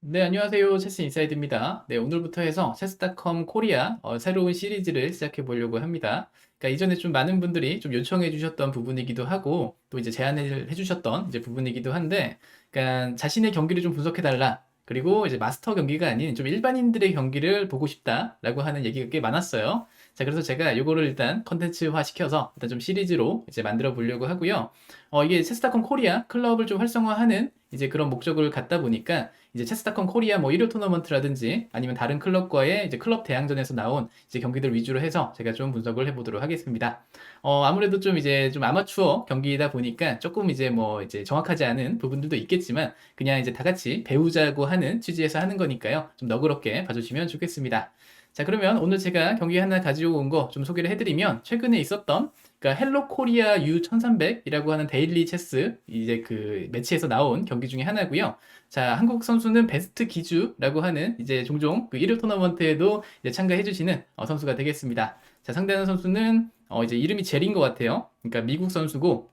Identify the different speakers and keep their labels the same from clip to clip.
Speaker 1: 네, 안녕하세요. 체스 인사이드입니다. 네, 오늘부터 해서 체스닷컴 코리아 어, 새로운 시리즈를 시작해 보려고 합니다. 그러니까 이전에 좀 많은 분들이 좀 요청해 주셨던 부분이기도 하고 또 이제 제안을 해 주셨던 이제 부분이기도 한데 그러니까 자신의 경기를 좀 분석해 달라. 그리고 이제 마스터 경기가 아닌 좀 일반인들의 경기를 보고 싶다라고 하는 얘기가 꽤 많았어요. 자, 그래서 제가 이거를 일단 컨텐츠화 시켜서 일단 좀 시리즈로 이제 만들어 보려고 하고요. 어, 이게 체스닷컴 코리아 클럽을 좀 활성화하는 이제 그런 목적을 갖다 보니까 이제 체스닷컴 코리아 뭐 일요 토너먼트라든지 아니면 다른 클럽과의 이제 클럽 대항전에서 나온 이제 경기들 위주로 해서 제가 좀 분석을 해보도록 하겠습니다. 어, 아무래도 좀 이제 좀 아마추어 경기이다 보니까 조금 이제 뭐 이제 정확하지 않은 부분들도 있겠지만 그냥 이제 다 같이 배우자고 하는 취지에서 하는 거니까요. 좀 너그럽게 봐주시면 좋겠습니다. 자, 그러면 오늘 제가 경기 하나 가지고 온 거 좀 소개를 해드리면 최근에 있었던 그러니까 헬로 코리아 U1300이라고 하는 데일리 체스 이제 그 매치에서 나온 경기 중에 하나고요. 자, 한국 선수는 베스트 기주라고 하는 이제 종종 그 일요 토너먼트에도 이제 참가해 주시는 어, 선수가 되겠습니다. 자, 상대하는 선수는 어, 이제 이름이 젤인 것 같아요. 그러니까 미국 선수고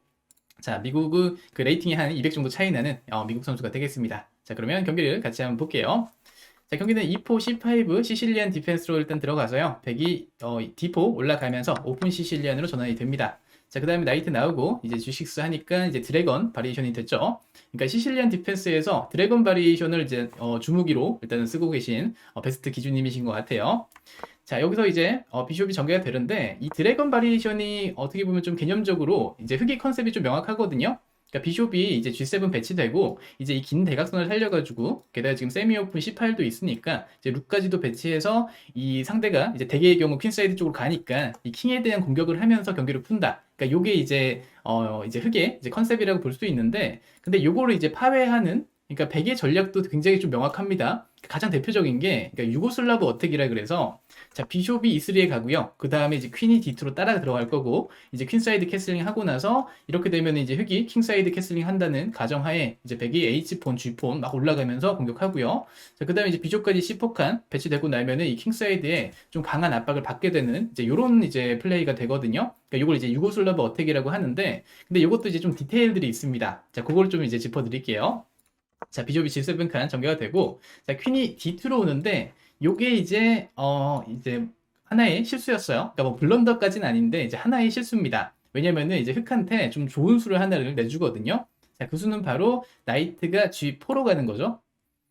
Speaker 1: 자, 미국의 그 레이팅이 한 200 정도 차이 나는 어, 미국 선수가 되겠습니다. 자, 그러면 경기를 같이 한번 볼게요. 자, 경기는 2포 C5 시실리안 디펜스로 일단 들어가서요. 백이 어, D4 올라가면서 오픈 시실리안으로 전환이 됩니다. 자, 그 다음에 나이트 나오고 이제 G6 하니까 이제 드래건 바리에이션이 됐죠. 그러니까 시실리안 디펜스에서 드래건 바리에이션을 이제 어, 주무기로 일단은 쓰고 계신 어, 베스트 기준님이신 것 같아요. 자, 여기서 이제 어, 비숍이 전개가 되는데 이 드래건 바리에이션이 어떻게 보면 좀 개념적으로 이제 흑이 컨셉이 좀 명확하거든요. 그러니까 비숍이 이제 G7 배치되고 이제 이 긴 대각선을 살려가지고 게다가 지금 세미 오픈 18도 있으니까 이제 룩까지도 배치해서 이 상대가 이제 대개의 경우 퀸사이드 쪽으로 가니까 이 킹에 대한 공격을 하면서 경기를 푼다. 그러니까 요게 이제 어 이제 흑의 이제 컨셉이라고 볼 수 있는데 근데 요거를 이제 파괴하는 그러니까 백의 전략도 굉장히 좀 명확합니다. 가장 대표적인 게 그러니까 유고슬라브 어택이라 그래서 자 비숍이 E3에 가고요. 그 다음에 이제 퀸이 D2로 따라 들어갈 거고 이제 퀸 사이드 캐슬링 하고 나서 이렇게 되면 이제 흑이 킹 사이드 캐슬링 한다는 가정하에 이제 백이 H폰, G폰 막 올라가면서 공격하고요. 자 그다음에 이제 비숍까지 C4칸 배치되고 나면은 이 킹 사이드에 좀 강한 압박을 받게 되는 이제 요런 이제 플레이가 되거든요. 그러니까 요걸 이제 유고슬라브 어택이라고 하는데 근데 요것도 이제 좀 디테일들이 있습니다. 자 그걸 좀 이제 짚어드릴게요. 자, 비숍이 G7 칸 전개가 되고, 자, 퀸이 D2로 오는데, 요게 이제, 어, 이제, 하나의 실수였어요. 그러니까 뭐 블런더까지는 아닌데, 이제 하나의 실수입니다. 왜냐면은 이제 흑한테 좀 좋은 수를 하나를 내주거든요. 자, 그 수는 바로 나이트가 G4로 가는 거죠.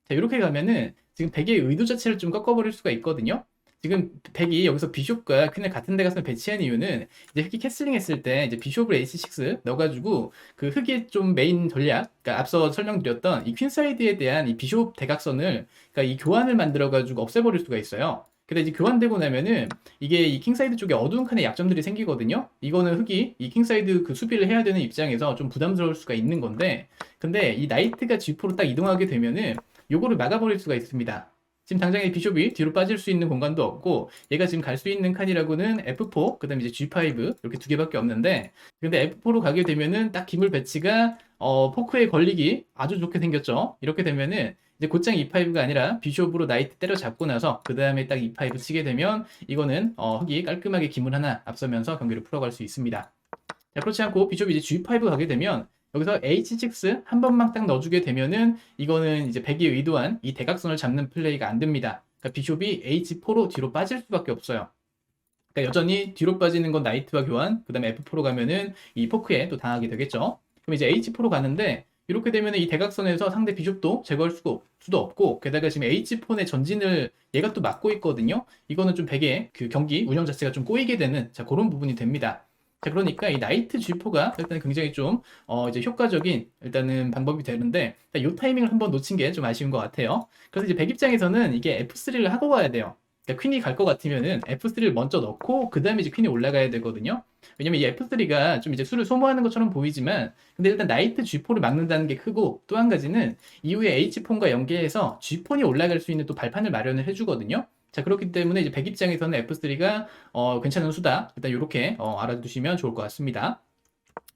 Speaker 1: 자, 이렇게 가면은 지금 백의 의도 자체를 좀 꺾어버릴 수가 있거든요. 지금 백이 여기서 비숍과 퀸을 같은 데 가서 배치한 이유는 이제 흑이 캐슬링 했을 때 이제 비숍을 H6 넣어가지고 그 흑의 좀 메인 전략, 그러니까 앞서 설명드렸던 이 퀸 사이드에 대한 이 비숍 대각선을, 그러니까 이 교환을 만들어가지고 없애버릴 수가 있어요. 근데 이제 교환되고 나면은 이게 이 킹사이드 쪽에 어두운 칸에 약점들이 생기거든요. 이거는 흑이 이 킹사이드 그 수비를 해야 되는 입장에서 좀 부담스러울 수가 있는 건데, 근데 이 나이트가 G4로 딱 이동하게 되면은 요거를 막아버릴 수가 있습니다. 지금 당장에 비숍이 뒤로 빠질 수 있는 공간도 없고 얘가 지금 갈 수 있는 칸이라고는 F4 그다음에 이제 G5 이렇게 두 개밖에 없는데 근데 F4로 가게 되면은 딱 기물 배치가 어, 포크에 걸리기 아주 좋게 생겼죠. 이렇게 되면은 이제 곧장 E5가 아니라 비숍으로 나이트 때려잡고 나서 그 다음에 딱 E5 치게 되면 이거는 어, 흑이 깔끔하게 기물 하나 앞서면서 경기를 풀어갈 수 있습니다. 자, 그렇지 않고 비숍이 이제 G5 가게 되면 여기서 H6 한 번만 딱 넣어주게 되면은 이거는 이제 백이 의도한 이 대각선을 잡는 플레이가 안 됩니다. 그러니까 비숍이 H4로 뒤로 빠질 수밖에 없어요. 그러니까 여전히 뒤로 빠지는 건 나이트와 교환, 그 다음에 F4로 가면은 이 포크에 또 당하게 되겠죠. 그럼 이제 H4로 가는데 이렇게 되면은 이 대각선에서 상대 비숍도 제거할 없, 수도 없고 게다가 지금 H4의 전진을 얘가 또 막고 있거든요. 이거는 좀 백의 그 경기 운영 자체가 좀 꼬이게 되는 자 그런 부분이 됩니다. 자, 그러니까 이 나이트 G4가 일단 굉장히 좀, 어, 이제 효과적인 일단은 방법이 되는데, 이 타이밍을 한번 놓친 게 좀 아쉬운 것 같아요. 그래서 이제 백 입장에서는 이게 F3를 하고 가야 돼요. 그러니까 퀸이 갈 것 같으면은 F3를 먼저 넣고, 그 다음에 이제 퀸이 올라가야 되거든요. 왜냐면 이 F3가 좀 이제 수를 소모하는 것처럼 보이지만, 근데 일단 나이트 G4를 막는다는 게 크고, 또 한 가지는 이후에 H폰과 연계해서 G폰이 올라갈 수 있는 또 발판을 마련을 해주거든요. 자, 그렇기 때문에 이제 백 입장에서는 F3가 어, 괜찮은 수다. 일단 이렇게 어, 알아두시면 좋을 것 같습니다.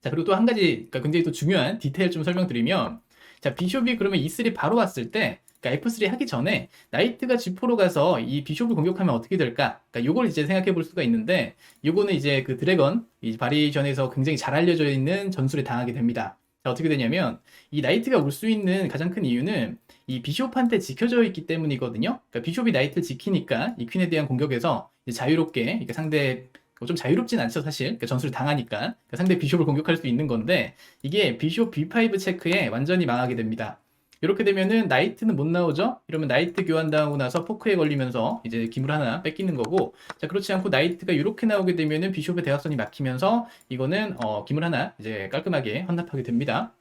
Speaker 1: 자, 그리고 또 한 가지 그러니까 굉장히 또 중요한 디테일 좀 설명드리면 자, 비숍이 그러면 E3 바로 왔을 때 그러니까 F3 하기 전에 나이트가 G4로 가서 이 비숍을 공격하면 어떻게 될까? 그러니까 요걸 이제 생각해 볼 수가 있는데 요거는 이제 그 드래건 이 바리에이션에서 굉장히 잘 알려져 있는 전술에 당하게 됩니다. 자, 어떻게 되냐면 이 나이트가 올 수 있는 가장 큰 이유는 이 비숍한테 지켜져 있기 때문이거든요. 그러니까 비숍이 나이트를 지키니까 이 퀸에 대한 공격에서 자유롭게 그러니까 상대 좀 자유롭진 않죠 사실 그러니까 전술을 당하니까 그러니까 상대 비숍을 공격할 수 있는 건데 이게 비숍 B5 체크에 완전히 망하게 됩니다. 이렇게 되면은 나이트는 못 나오죠? 이러면 나이트 교환당하고 나서 포크에 걸리면서 이제 기물 하나 뺏기는 거고 자 그렇지 않고 나이트가 이렇게 나오게 되면은 비숍의 대각선이 막히면서 이거는 어, 기물 하나 이제 깔끔하게 헌납하게 됩니다.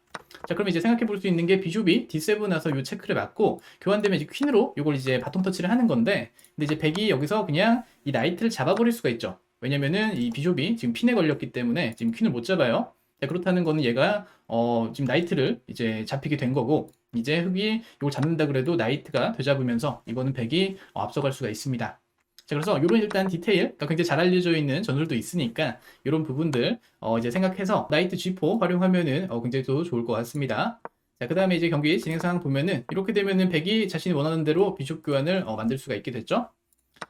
Speaker 1: 자, 그럼 이제 생각해 볼 수 있는 게 비숍이 D7 나서 요 체크를 맞고 교환되면 이제 퀸으로 요걸 이제 바통 터치를 하는 건데 근데 이제 백이 여기서 그냥 이 나이트를 잡아버릴 수가 있죠. 왜냐면은 이 비숍이 지금 핀에 걸렸기 때문에 지금 퀸을 못 잡아요. 자, 그렇다는 거는 얘가 어, 지금 나이트를 이제 잡히게 된 거고 이제 흑이 이걸 잡는다 그래도 나이트가 되잡으면서 이거는 백이 어, 앞서갈 수가 있습니다. 자, 그래서 이런 일단 디테일, 그러니까 굉장히 잘 알려져 있는 전술도 있으니까 이런 부분들 어, 이제 생각해서 나이트 G4 활용하면은 어, 굉장히 또 좋을 것 같습니다. 자, 그 다음에 이제 경기 진행 상황 보면은 이렇게 되면은 백이 자신이 원하는 대로 비숍 교환을 어, 만들 수가 있게 됐죠.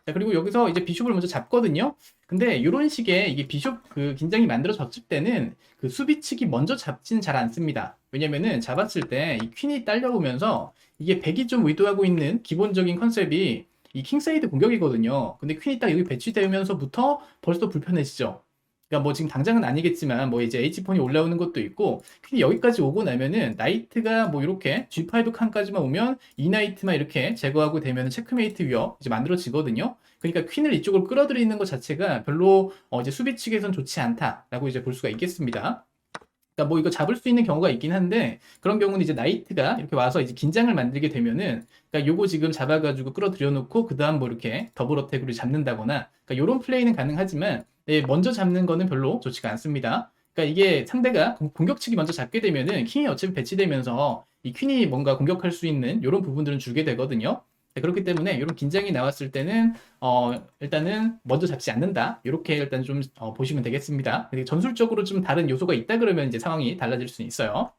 Speaker 1: 자, 그리고 여기서 이제 비숍을 먼저 잡거든요. 근데 이런 식의 이게 비숍 그 긴장이 만들어졌을 때는 그 수비 측이 먼저 잡지는 잘 않습니다. 왜냐면은 잡았을 때 이 퀸이 딸려오면서 이게 백이 좀 의도하고 있는 기본적인 컨셉이 이 킹사이드 공격이거든요. 근데 퀸이 딱 여기 배치되면서부터 벌써 불편해지죠. 그러니까 뭐 지금 당장은 아니겠지만 뭐 이제 H폰이 올라오는 것도 있고 퀸이 여기까지 오고 나면은 나이트가 뭐 이렇게 G5 칸까지만 오면 이 나이트만 이렇게 제거하고 되면 체크메이트 위협 이제 만들어지거든요. 그러니까 퀸을 이쪽으로 끌어들이는 것 자체가 별로 어 이제 수비 측에선 좋지 않다라고 이제 볼 수가 있겠습니다. 그러니까 뭐 이거 잡을 수 있는 경우가 있긴 한데 그런 경우는 이제 나이트가 이렇게 와서 이제 긴장을 만들게 되면은 그러니까 요거 지금 잡아가지고 끌어들여 놓고 그 다음 뭐 이렇게 더블 어택으로 잡는다거나 그러니까 요런 플레이는 가능하지만 네, 먼저 잡는 거는 별로 좋지가 않습니다. 그러니까 이게 상대가 공격 측이 먼저 잡게 되면은 킹이 어차피 배치되면서 이 퀸이 뭔가 공격할 수 있는 이런 부분들은 줄게 되거든요. 네, 그렇기 때문에 이런 긴장이 나왔을 때는 어, 일단은 먼저 잡지 않는다. 이렇게 일단 좀 어, 보시면 되겠습니다. 전술적으로 좀 다른 요소가 있다 그러면 이제 상황이 달라질 수 있어요.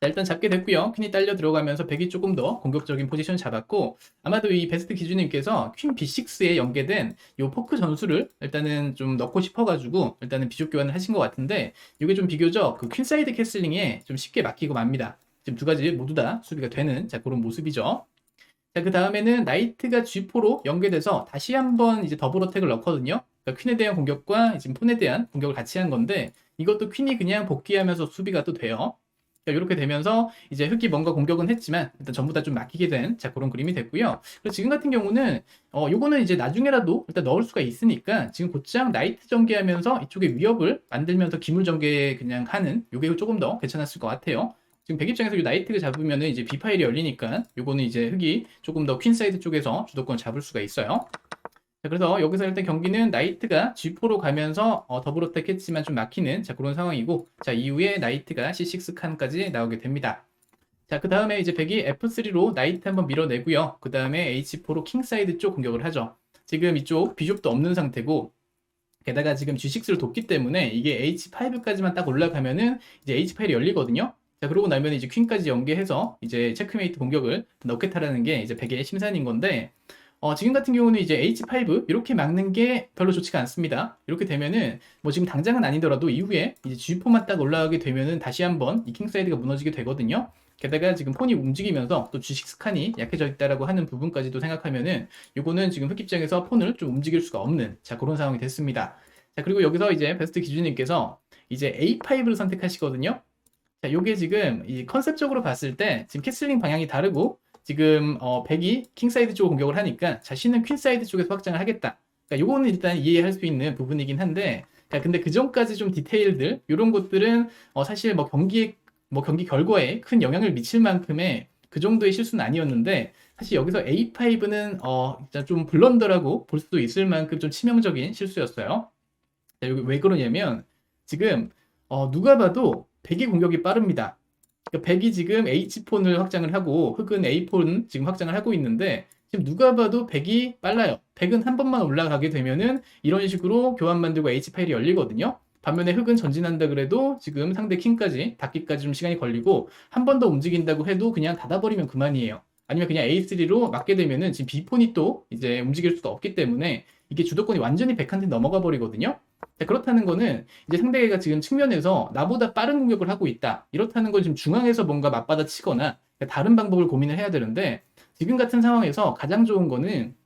Speaker 1: 자, 일단 잡게 됐고요. 퀸이 딸려 들어가면서 백이 조금 더 공격적인 포지션 잡았고 아마도 이 베스트 기준님께서 퀸 B6에 연계된 이 포크 전술을 일단은 좀 넣고 싶어가지고 일단은 비숍 교환을 하신 것 같은데 이게 좀 비교적 그 퀸사이드 캐슬링에 좀 쉽게 막히고 맙니다. 지금 두 가지 모두 다 수비가 되는 자 그런 모습이죠. 자, 그 다음에는 나이트가 G4로 연계돼서 다시 한번 이제 더블 어택을 넣거든요. 그러니까 퀸에 대한 공격과 지금 폰에 대한 공격을 같이 한 건데 이것도 퀸이 그냥 복귀하면서 수비가 또 돼요. 자, 이렇게 되면서 이제 흑이 뭔가 공격은 했지만 일단 전부 다 좀 막히게 된 자, 그런 그림이 됐고요. 그리고 지금 같은 경우는 어, 요거는 이제 나중에라도 일단 넣을 수가 있으니까 지금 곧장 나이트 전개하면서 이쪽에 위협을 만들면서 기물 전개 그냥 하는 요게 조금 더 괜찮았을 것 같아요. 지금 백 입장에서 이 나이트를 잡으면은 이제 B 파일이 열리니까 요거는 이제 흑이 조금 더 퀸 사이드 쪽에서 주도권 을 잡을 수가 있어요. 자, 그래서 여기서 일단 경기는 나이트가 G4로 가면서 어, 더블 어택 했지만 좀 막히는 자, 그런 상황이고 자, 이후에 나이트가 C6 칸까지 나오게 됩니다. 자, 그 다음에 이제 백이 F3로 나이트 한번 밀어내고요. 그 다음에 H4로 킹사이드 쪽 공격을 하죠. 지금 이쪽 비숍도 없는 상태고 게다가 지금 G6를 뒀기 때문에 이게 H5까지만 딱 올라가면은 이제 H8이 열리거든요. 자, 그러고 나면 이제 퀸까지 연계해서 이제 체크메이트 공격을 넣겠다라는 게 이제 백의 심산인 건데, 어, 지금 같은 경우는 이제 H5 이렇게 막는 게 별로 좋지가 않습니다. 이렇게 되면은 뭐 지금 당장은 아니더라도 이후에 이제 G4만 딱 올라가게 되면은 다시 한번 이 킹사이드가 무너지게 되거든요. 게다가 지금 폰이 움직이면서 또 G6 스칸이 약해져 있다라고 하는 부분까지도 생각하면은 이거는 지금 흑입장에서 폰을 좀 움직일 수가 없는 자 그런 상황이 됐습니다. 자 그리고 여기서 이제 베스트 기준님께서 이제 A5를 선택하시거든요. 자, 요게 지금 이 컨셉적으로 봤을 때 지금 캐슬링 방향이 다르고 지금 어, 백이 킹사이드 쪽으로 공격을 하니까 자신은 퀸사이드 쪽에서 확장을 하겠다. 그러니까 요거는 일단 이해할 수 있는 부분이긴 한데 자, 근데 그 전까지 좀 디테일들 이런 것들은 어, 사실 뭐 경기에 뭐 경기 결과에 큰 영향을 미칠 만큼의 그 정도의 실수는 아니었는데 사실 여기서 A5는 어, 좀 블런더라고 볼 수도 있을 만큼 좀 치명적인 실수였어요. 자, 여기 왜 그러냐면 지금 어, 누가 봐도 백이 공격이 빠릅니다. 그러니까 백이 지금 H폰을 확장을 하고 흑은 A폰 지금 확장을 하고 있는데 지금 누가 봐도 백이 빨라요. 백은 한 번만 올라가게 되면은 이런 식으로 교환 만들고 H 파일이 열리거든요. 반면에 흑은 전진한다 그래도 지금 상대 킹까지 닫기까지 좀 시간이 걸리고 한 번 더 움직인다고 해도 그냥 닫아버리면 그만이에요. 아니면 그냥 A3로 맞게 되면은 지금 B폰이 또 이제 움직일 수가 없기 때문에 이게 주도권이 완전히 백한테 넘어가 버리거든요. 자, 그렇다는 거는 이제 상대가 지금 측면에서 나보다 빠른 공격을 하고 있다. 이렇다는 건 지금 중앙에서 뭔가 맞받아 치거나 다른 방법을 고민을 해야 되는데 지금 같은 상황에서 가장 좋은 거는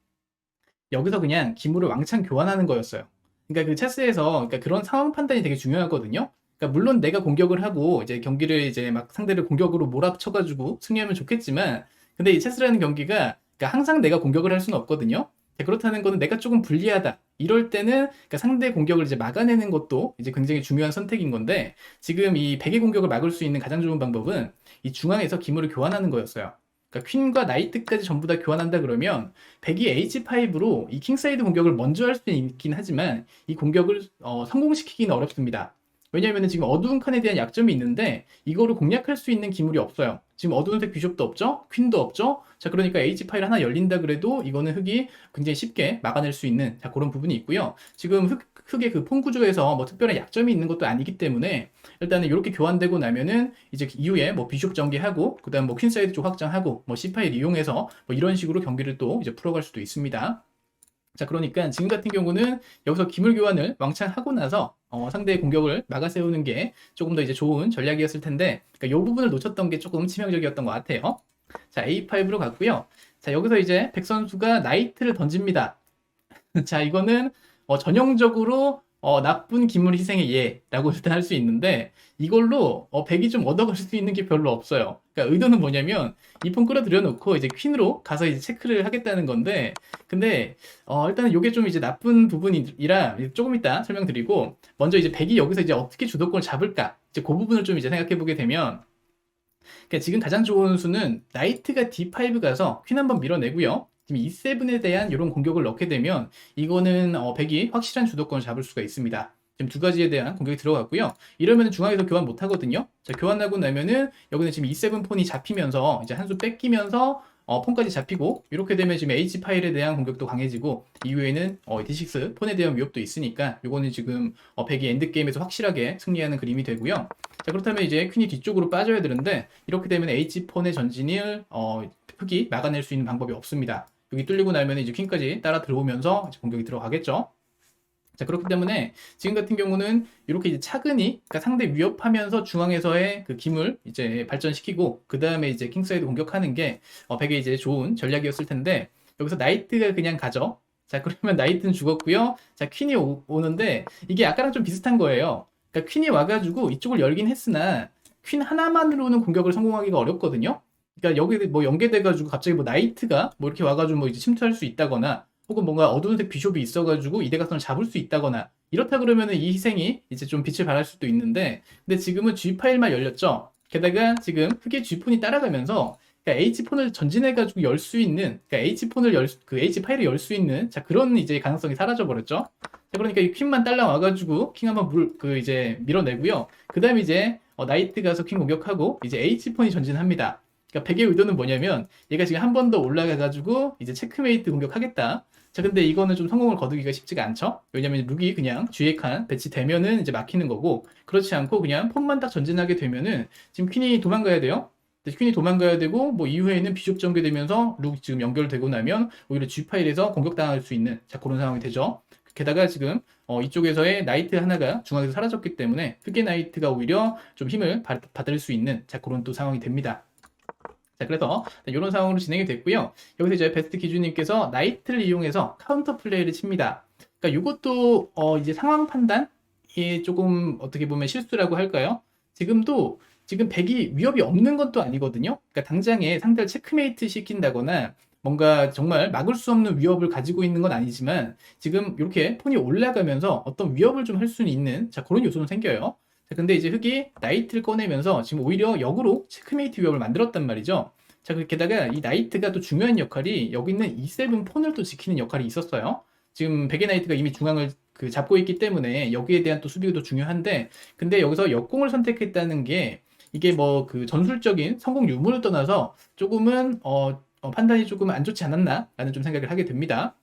Speaker 1: 여기서 그냥 기물을 왕창 교환하는 거였어요. 그러니까 그 체스에서 그러니까 그런 상황 판단이 되게 중요하거든요. 그러니까 물론 내가 공격을 하고 이제 경기를 이제 막 상대를 공격으로 몰아쳐가지고 승리하면 좋겠지만 근데 이 체스라는 경기가 그러니까 항상 내가 공격을 할 수는 없거든요. 그렇다는 거는 내가 조금 불리하다. 이럴 때는 그러니까 상대 공격을 이제 막아내는 것도 이제 굉장히 중요한 선택인 건데 지금 이 백의 공격을 막을 수 있는 가장 좋은 방법은 이 중앙에서 기물을 교환하는 거였어요. 그러니까 퀸과 나이트까지 전부 다 교환한다 그러면 백이 H5로 이 킹사이드 공격을 먼저 할 수는 있긴 하지만 이 공격을 어, 성공시키기는 어렵습니다. 왜냐하면 지금 어두운 칸에 대한 약점이 있는데 이거를 공략할 수 있는 기물이 없어요. 지금 어두운 색 비숍도 없죠? 퀸도 없죠? 자 그러니까 H 파일 하나 열린다 그래도 이거는 흑이 굉장히 쉽게 막아낼 수 있는 자 그런 부분이 있고요. 지금 흑, 흑의 그폰 구조에서 뭐 특별한 약점이 있는 것도 아니기 때문에 일단은 이렇게 교환되고 나면은 이제 이후에 뭐 비숍 전개하고 그다음 뭐 퀸사이드 쪽 확장하고 뭐 C 파일 이용해서 뭐 이런 식으로 경기를 또 이제 풀어갈 수도 있습니다. 자, 그러니까 지금 같은 경우는 여기서 기물 교환을 왕창 하고 나서 어, 상대의 공격을 막아 세우는 게 조금 더 이제 좋은 전략이었을 텐데, 그러니까 이 부분을 놓쳤던 게 조금 치명적이었던 것 같아요. 자, A5로 갔고요. 자, 여기서 이제 백 선수가 나이트를 던집니다. 자, 이거는 어, 전형적으로 어, 나쁜 기물 희생의 예라고 일단 할 수 있는데 이걸로 어, 백이 좀 얻어갈 수 있는 게 별로 없어요. 그러니까 의도는 뭐냐면 이폰 끌어들여 놓고 이제 퀸으로 가서 이제 체크를 하겠다는 건데 근데 어, 일단은 이게 좀 이제 나쁜 부분이라 조금 이따 설명드리고 먼저 이제 백이 여기서 이제 어떻게 주도권을 잡을까 이제 그 부분을 좀 이제 생각해 보게 되면 그러니까 지금 가장 좋은 수는 나이트가 D5 가서 퀸 한번 밀어내고요. 지금 E7에 대한 이런 공격을 넣게 되면 이거는 어, 백이 확실한 주도권을 잡을 수가 있습니다. 지금 두 가지에 대한 공격이 들어갔고요. 이러면 중앙에서 교환 못 하거든요. 자, 교환하고 나면은 여기는 지금 E7 폰이 잡히면서 이제 한 수 뺏기면서 어, 폰까지 잡히고 이렇게 되면 지금 H 파일에 대한 공격도 강해지고 이후에는 어, D6 폰에 대한 위협도 있으니까 이거는 지금 어, 백이 엔드 게임에서 확실하게 승리하는 그림이 되고요. 자 그렇다면 이제 퀸이 뒤쪽으로 빠져야 되는데 이렇게 되면 H 폰의 전진을 어, 흑이 막아낼 수 있는 방법이 없습니다. 여기 뚫리고 나면 이제 퀸까지 따라 들어오면서 공격이 들어가겠죠. 자, 그렇기 때문에 지금 같은 경우는 이렇게 이제 차근히 그러니까 상대 위협하면서 중앙에서의 그 기물 이제 발전시키고 그 다음에 이제 킹사이드 공격하는 게 어, 백의 이제 좋은 전략이었을 텐데 여기서 나이트가 그냥 가죠. 자, 그러면 나이트는 죽었고요. 자, 퀸이 오, 오는데 이게 아까랑 좀 비슷한 거예요. 그러니까 퀸이 와가지고 이쪽을 열긴 했으나 퀸 하나만으로는 공격을 성공하기가 어렵거든요. 그러니까 여기 뭐 연계돼가지고 갑자기 뭐 나이트가 뭐 이렇게 와가지고 뭐 이제 침투할 수 있다거나 혹은 뭔가 어두운색 비숍이 있어가지고 이 대각선을 잡을 수 있다거나 이렇다 그러면은 이 희생이 이제 좀 빛을 발할 수도 있는데 근데 지금은 G 파일만 열렸죠. 게다가 지금 흑의 G 폰이 따라가면서 그러니까 H 폰을 전진해가지고 열 수 있는 그러니까 H 폰을 열 그 H 파일을 열 수 있는 자 그런 이제 가능성이 사라져 버렸죠. 자 그러니까 이 퀸만 딸라 와가지고 킹 한번 물 그 이제 밀어내고요. 그다음 에 이제 어, 나이트 가서 킹 공격하고 이제 H 폰이 전진합니다. 그러니까 백의 의도는 뭐냐면 얘가 지금 한 번 더 올라가가지고 이제 체크메이트 공격하겠다. 자, 근데 이거는 좀 성공을 거두기가 쉽지가 않죠? 왜냐면 룩이 그냥 뒤에 칸 배치되면은 이제 막히는 거고, 그렇지 않고 그냥 폰만 딱 전진하게 되면은 지금 퀸이 도망가야 돼요? 퀸이 도망가야 되고, 뭐 이후에는 비숍 전개되면서 룩 지금 연결되고 나면 오히려 G 파일에서 공격당할 수 있는 자, 그런 상황이 되죠. 게다가 지금 어, 이쪽에서의 나이트 하나가 중앙에서 사라졌기 때문에 흑의 나이트가 오히려 좀 힘을 받을 수 있는 자, 그런 또 상황이 됩니다. 자, 그래서 이런 상황으로 진행이 됐고요. 여기서 이제 베스트 기준님께서 나이트를 이용해서 카운터 플레이를 칩니다. 그러니까 이것도 어 이제 상황 판단이 조금 어떻게 보면 실수라고 할까요? 지금도 지금 백이 위협이 없는 것도 아니거든요. 그러니까 당장에 상대를 체크메이트 시킨다거나 뭔가 정말 막을 수 없는 위협을 가지고 있는 건 아니지만 지금 이렇게 폰이 올라가면서 어떤 위협을 좀 할 수는 있는 자 그런 요소는 생겨요. 자, 근데 이제 흑이 나이트를 꺼내면서 지금 오히려 역으로 체크메이트 위협을 만들었단 말이죠. 자, 그 게다가 이 나이트가 또 중요한 역할이 여기 있는 E7 폰을 또 지키는 역할이 있었어요. 지금 백의 나이트가 이미 중앙을 그 잡고 있기 때문에 여기에 대한 또 수비가 또 중요한데 근데 여기서 역공을 선택했다는 게 이게 뭐 그 전술적인 성공 유무를 떠나서 조금은 어, 어 판단이 조금 안 좋지 않았나라는 좀 생각을 하게 됩니다.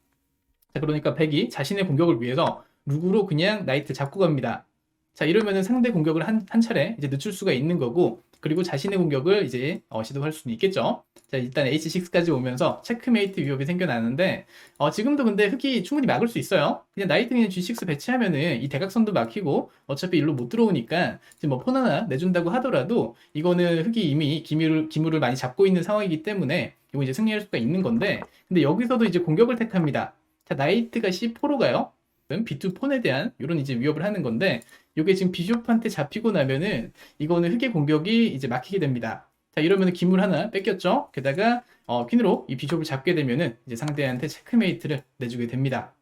Speaker 1: 자, 그러니까 백이 자신의 공격을 위해서 룩으로 그냥 나이트 잡고 갑니다. 자, 이러면은 상대 공격을 한, 한 차례 이제 늦출 수가 있는 거고, 그리고 자신의 공격을 이제 어, 시도할 수는 있겠죠. 자, 일단 H6까지 오면서 체크메이트 위협이 생겨나는데 어, 지금도 근데 흑이 충분히 막을 수 있어요. 그냥 나이트 그냥 G6 배치하면은 이 대각선도 막히고 어차피 일로 못 들어오니까 지금 뭐폰 하나 내준다고 하더라도 이거는 흑이 이미 기물을, 기물을 많이 잡고 있는 상황이기 때문에 이거 이제 승리할 수가 있는 건데 근데 여기서도 이제 공격을 택합니다. 자, 나이트가 C4로 가요. B2 폰에 대한 이런 이제 위협을 하는 건데 이게 지금 비숍한테 잡히고 나면은 이거는 흑의 공격이 이제 막히게 됩니다. 자 이러면은 기물 하나 뺏겼죠. 게다가 어, 퀸으로 이 비숍을 잡게 되면은 이제 상대한테 체크메이트를 내주게 됩니다.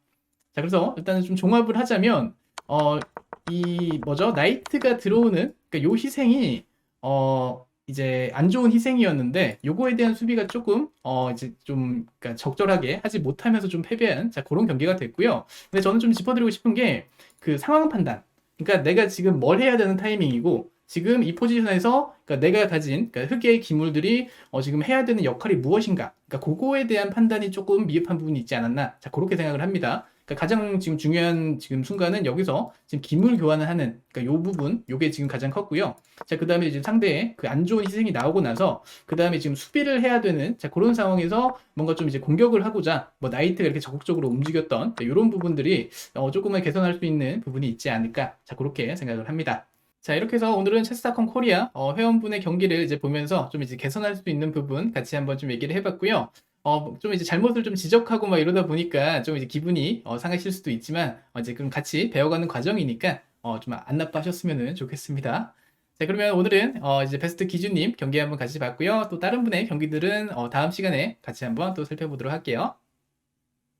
Speaker 1: 자 그래서 일단은 좀 종합을 하자면 어 이 뭐죠 나이트가 들어오는 그러니까 요 희생이 어 이제 안 좋은 희생이었는데 요거에 대한 수비가 조금 어 이제 좀 그러니까 적절하게 하지 못하면서 좀 패배한 자 그런 경기가 됐고요. 근데 저는 좀 짚어드리고 싶은 게 그 상황 판단. 그러니까 내가 지금 뭘 해야 되는 타이밍이고 지금 이 포지션에서 그러니까 내가 가진 그러니까 흑의 기물들이 어 지금 해야 되는 역할이 무엇인가? 그러니까 그거에 대한 판단이 조금 미흡한 부분이 있지 않았나? 자 그렇게 생각을 합니다. 그러니까 가장 지금 중요한 지금 순간은 여기서 지금 기물 교환을 하는 그러니까 요 부분 요게 지금 가장 컸고요. 자 그다음에 이제 상대의 그 안 좋은 희생이 나오고 나서 그다음에 지금 수비를 해야 되는 자 그런 상황에서 뭔가 좀 이제 공격을 하고자 뭐 나이트가 이렇게 적극적으로 움직였던 이런 부분들이 어 조금은 개선할 수 있는 부분이 있지 않을까 자 그렇게 생각을 합니다. 자 이렇게 해서 오늘은 체스닷컴 코리아 어, 회원분의 경기를 이제 보면서 좀 이제 개선할 수 있는 부분 같이 한번 좀 얘기를 해봤고요. 어, 좀 이제 잘못을 좀 지적하고 막 이러다 보니까 좀 이제 기분이 어, 상하실 수도 있지만 어, 이제 그럼 같이 배워가는 과정이니까 어, 좀 안 나빠하셨으면 좋겠습니다. 자 그러면 오늘은 어, 이제 베스트 기준님 경기 한번 같이 봤고요. 또 다른 분의 경기들은 어, 다음 시간에 같이 한번 또 살펴보도록 할게요.